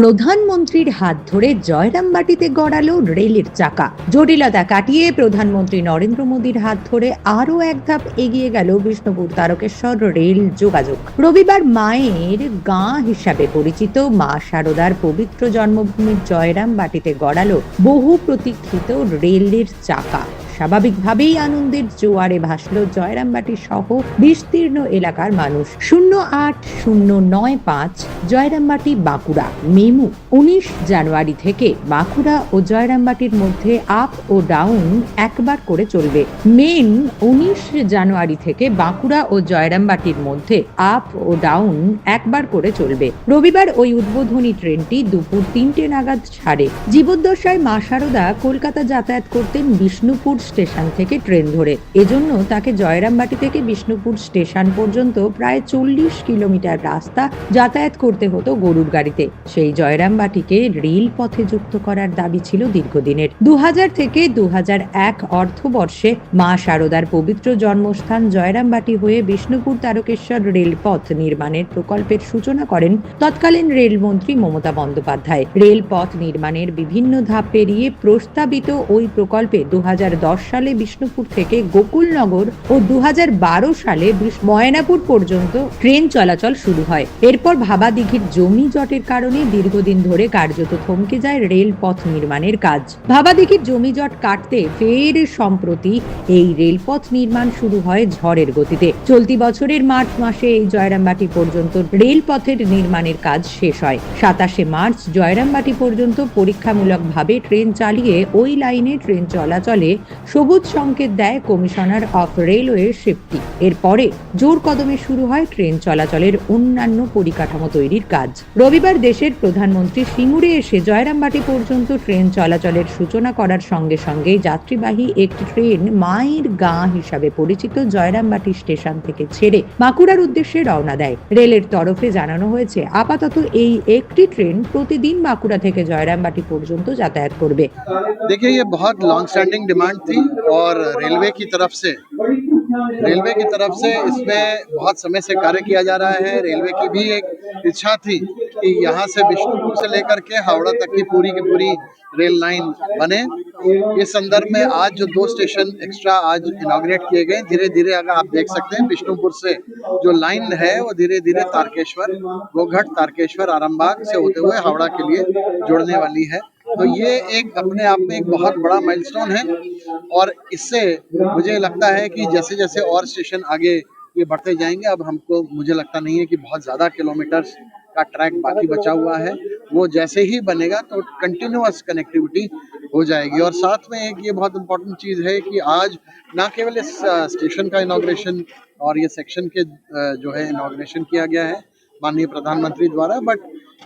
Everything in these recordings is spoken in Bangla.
প্রধানমন্ত্রীর হাত ধরে জয়রামবাটিতে গড়ালো রেলের চাকা। জটিলতা কাটিয়ে প্রধানমন্ত্রী নরেন্দ্র মোদীর হাত ধরে আরও এক ধাপ এগিয়ে গেল বিষ্ণুপুর তারকেশ্বর রেল যোগাযোগ। রবিবার মায়ের গাঁ হিসাবে পরিচিত মা শারদার পবিত্র জন্মভূমির জয়রামবাটিতে গড়ালো বহু প্রতীক্ষিত রেলের চাকা। স্বাভাবিকভাবেই আনন্দের জোয়ারে ভাসল জয়রামবাটি সহ বিস্তীর্ণ এলাকার মানুষ। শূন্য আট, শূন্য নয় পাঁচ, জয়রামবাটি বাঁকুড়া। মেমু, উনিশ জানুয়ারি থেকে বাঁকুড়া ও জয়রামবাটির মধ্যে আপ ও ডাউন একবার করে চলবে। মেন, উনিশ জানুয়ারি থেকে বাঁকুড়া ও জয়রামবাটির মধ্যে আপ ও ডাউন একবার করে চলবে। রবিবার ওই উদ্বোধনী ট্রেনটি দুপুর তিনটে নাগাদ ছাড়ে। জীবদ্দশায় মা শারদা কলকাতা যাতায়াত করতেন বিষ্ণুপুর স্টেশন থেকে ট্রেন ধরে। এজন্য তাকে জয়রামবাটি থেকে বিষ্ণুপুর স্টেশন পর্যন্ত প্রায় চল্লিশ কিলোমিটার রাস্তা যাতায়াত করতে হতো গরুর গাড়িতে। সেই জয়রামবাটিকে রেল পথে যুক্ত করার দাবি ছিল দীর্ঘদিনের। দু হাজার থেকে দু এক অর্থবর্ষে মা শারদার পবিত্র জন্মস্থান জয়রামবাটি হয়ে বিষ্ণুপুর তারকেশ্বর রেলপথ নির্মাণের প্রকল্পের সূচনা করেন তৎকালীন রেলমন্ত্রী মমতা বন্দ্যোপাধ্যায়। রেলপথ নির্মাণের বিভিন্ন ধাপ পেরিয়ে প্রস্তাবিত ওই প্রকল্পে দু হাজার দশ সালে বিষ্ণুপুর থেকে গোকুলনগর ও দু হাজার বারো সালে ময়নাপুর পর্যন্ত ট্রেন চলাচল শুরু হয়। এরপর ভাবাদিঘির জমি জটের কারণে দীর্ঘদিন ধরে কার্যত থমকে যায় রেলপথ নির্মাণের কাজ। ভাবাদিঘির জমি জট কাটতে ফের সম্প্রতি এই রেলপথ নির্মাণ শুরু হয় ঝড়ের গতিতে। চলতি বছরের মার্চ মাসে এই জয়রামবাটি পর্যন্ত রেলপথের নির্মাণের কাজ শেষ হয়। সাতাশে মার্চ জয়রামবাটি পর্যন্ত পরীক্ষামূলকভাবে ট্রেন চালিয়ে ওই লাইনে ট্রেন চলাচলে সবুজ সংকেত দেয় কমিশনার অফ রেলওয়ে সেফটি এরপরে জোর কদমে শুরু হয় ট্রেন চলাচলের অন্যান্য পরিকাঠামো তৈরির কাজ রবিবার দেশের প্রধানমন্ত্রী সিঙ্গুরে এসে জয়রামবাটি পর্যন্ত ট্রেন চলাচলের সূচনা করার সঙ্গে সঙ্গে যাত্রীবাহী একটি ট্রেন মায়ের গাঁ হিসাবে পরিচিত জয়রামবাটি স্টেশন থেকে ছেড়ে বাঁকুড়ার উদ্দেশ্যে রওনা দেয় রেলের তরফে জানানো হয়েছে আপাতত এই একটি ট্রেন প্রতিদিন বাঁকুড়া থেকে জয়রামবাটি পর্যন্ত যাতায়াত করবে देखिए ये बहुत लॉन्ग स्टैंडिंग डिमांड थी और रेलवे की तरफ़ से, रेलवे की तरफ़ से इसमें बहुत समय से कार्य किया जा रहा है। रेलवे की भी एक इच्छा थी कि यहाँ से विष्णुपुर से लेकर के हावड़ा तक की पूरी की पूरी रेल लाइन बने। इस संदर्भ में आज जो दो स्टेशन एक्स्ट्रा आज इनाग्रेट किए गए धीरे धीरे अगर आप देख सकते हैं, विष्णुपुर से जो लाइन है, वो धीरे धीरे तारकेश्वर, गोघट तारकेश्वर आरामबाग से होते हुए हावड़ा के लिए जुड़ने वाली है। तो ये एक अपने आप में एक बहुत बड़ा माइलस्टोन है और इससे मुझे लगता है कि जैसे जैसे और स्टेशन आगे ये बढ़ते जाएँगे, अब हमको, मुझे लगता नहीं है कि बहुत ज़्यादा किलोमीटर्स का ट्रैक बाकी बचा हुआ है। वो जैसे ही बनेगा तो कंटिन्यूस कनेक्टिविटी हो जाएगी और साथ में एक ये बहुत इंपॉर्टेंट चीज़ है कि आज ना केवल इस स्टेशन का इनाग्रेशन और ये सेक्शन के जो है इनाग्रेशन किया गया है माननीय प्रधानमंत्री द्वारा बट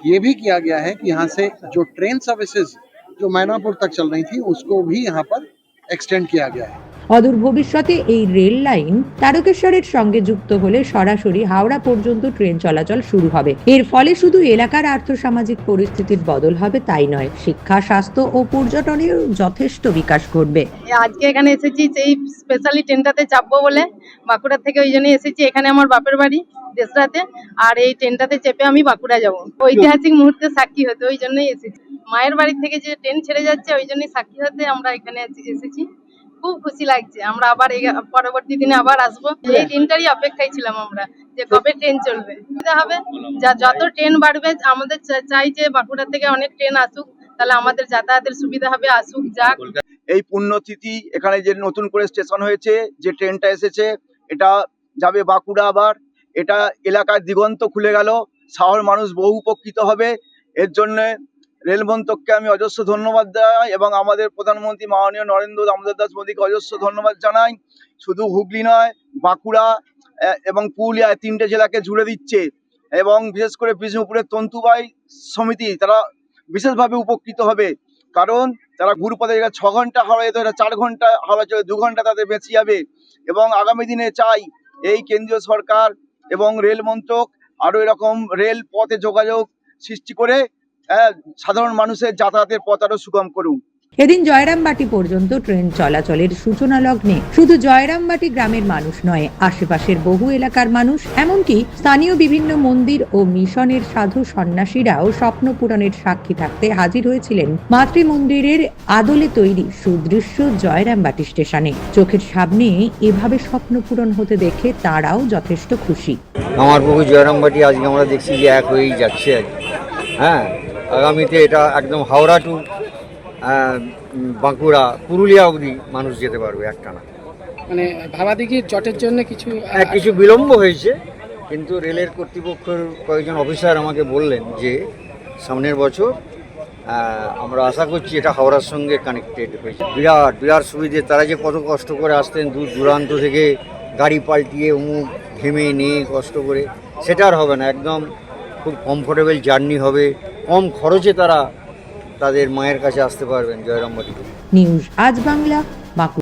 ये भी किया गया है कि यहाँ से जो ट्रेन सर्विसेज जो मैनापुर तक चल रही थी उसको भी यहाँ पर एक्सटेंड किया गया है অদূর ভবিষ্যতে এই রেল লাইন তারকেশ্বরের সঙ্গে যুক্ত হলে সরাসরি হাওড়া পর্যন্ত ট্রেন চলাচল শুরু হবে এর ফলে শুধু এলাকার আর্থসামাজিক পরিস্থিতির বদল হবে তাই নয় শিক্ষা স্বাস্থ্য ও পর্যটনের যথেষ্ট বিকাশ ঘটবে আজকে এখানে এসেছি সেই স্পেশালি ট্রেনটাতে চাপবো বলে বাঁকুড়া থেকে ওই জন্য এসেছি এখানে আমার বাপের বাড়ি দেশরাতে, আর এই ট্রেনটাতে চেপে আমি বাঁকুড়া যাব। ঐতিহাসিক মুহূর্তে সাক্ষী হতে, ওই জন্যই এসেছি। মায়ের বাড়ি থেকে যে ট্রেন ছেড়ে যাচ্ছে, ওই জন্যই সাক্ষী হতে আমরা এখানে এসে- এসেছি। খুব খুশি লাগছে। আমরা আবার পরবর্তী দিনে আবার আসব। এই দিনটারই অপেক্ষায় ছিলাম আমরা, যে কবে ট্রেন চলবে। হবে? যা- যত ট্রেন বাড়বে, আমাদের চাই যে বাঁকুড়া থেকে অনেক ট্রেন আসুক, তাহলে আমাদের যাতায়াতের সুবিধা হবে, আসুক, যাক। এই পুণ্যতিথি এখানে যে নতুন করে স্টেশন হয়েছে, যে ট্রেনটা এসেছে, এটা যাবে বাঁকুড়া আবার। এটা এলাকার দিগন্ত খুলে গেল। শহর মানুষ বহু উপকৃত হবে। এর জন্য রেল মন্ত্রককে আমি অজস্র ধন্যবাদ জানাই এবং আমাদের প্রধানমন্ত্রী মাননীয় নরেন্দ্র দামোদর দাস মোদীকে অজস্র ধন্যবাদ জানাই। শুধু হুগলি নয়, বাঁকুড়া এবং পুরুলিয়া তিনটে জেলাকে জুড়ে দিচ্ছে এবং বিশেষ করে বিষ্ণুপুরের তন্তুবাই সমিতি তারা বিশেষভাবে উপকৃত হবে। কারণ তারা গুরুপথে জায়গায় ছ ঘণ্টা হাওড়া যেতে এটা চার ঘণ্টা হাওড়া চলে দু ঘণ্টা তাদের বেঁচে যাবে। এবং আগামী দিনে চাই এই কেন্দ্রীয় সরকার এবং রেল মন্ত্রক আরও এরকম রেল পথে যোগাযোগ সৃষ্টি করে আহ, সাধারণ মানুষের যাতায়াতের পথ আরও সুগম করুন এদিন জয়রামবাটি পর্যন্ত ট্রেন চলাচলের সূচনা লগ্নে। শুধু জয়রামবাটি গ্রামের মানুষ নয়, আশেপাশের বহু এলাকার মানুষ, এমনকি স্থানীয় বিভিন্ন মন্দির ও মিশনের সাধু সন্ন্যাসীরাও স্বপ্ন পূরণের সাক্ষী থাকতে হাজির হয়েছিলেন মাতৃ মন্দিরের আদলে তৈরি সুদৃশ্য জয়রামবাটি স্টেশনে। চোখের সামনে এভাবে স্বপ্ন পূরণ হতে দেখে তারাও যথেষ্ট খুশি। আমার বহু জয়রামবাটি আজকে আমরা দেখছি যে এক হয়েই যাচ্ছে। হ্যাঁ আগামীতে এটা একদম হাওড়া টু বাঁকুড়া পুরুলিয়া অবধি মানুষ যেতে পারবে একটানা। মানে ভাবাদিঘির চটের জন্য কিছু হ্যাঁ কিছু বিলম্ব হয়েছে কিন্তু রেলের কর্তৃপক্ষের কয়েকজন অফিসার আমাকে বললেন যে সামনের বছর আমরা আশা করছি এটা হাওড়ার সঙ্গে কানেক্টেড হয়েছে। বিরাট বিরাট সুবিধে তারা যে কত কষ্ট করে আসতেন দূর দূরান্ত থেকে গাড়ি পাল্টিয়ে অমুক ঘেমে নিয়ে কষ্ট করে সেটা আর হবে না একদম খুব কমফোর্টেবল জার্নি হবে। কম খরচে তারা তাদের মায়ের কাছে আসতে পারবেন জয়রামবাটিতে। নিউজ আজ বাংলা বাঁকুড়া।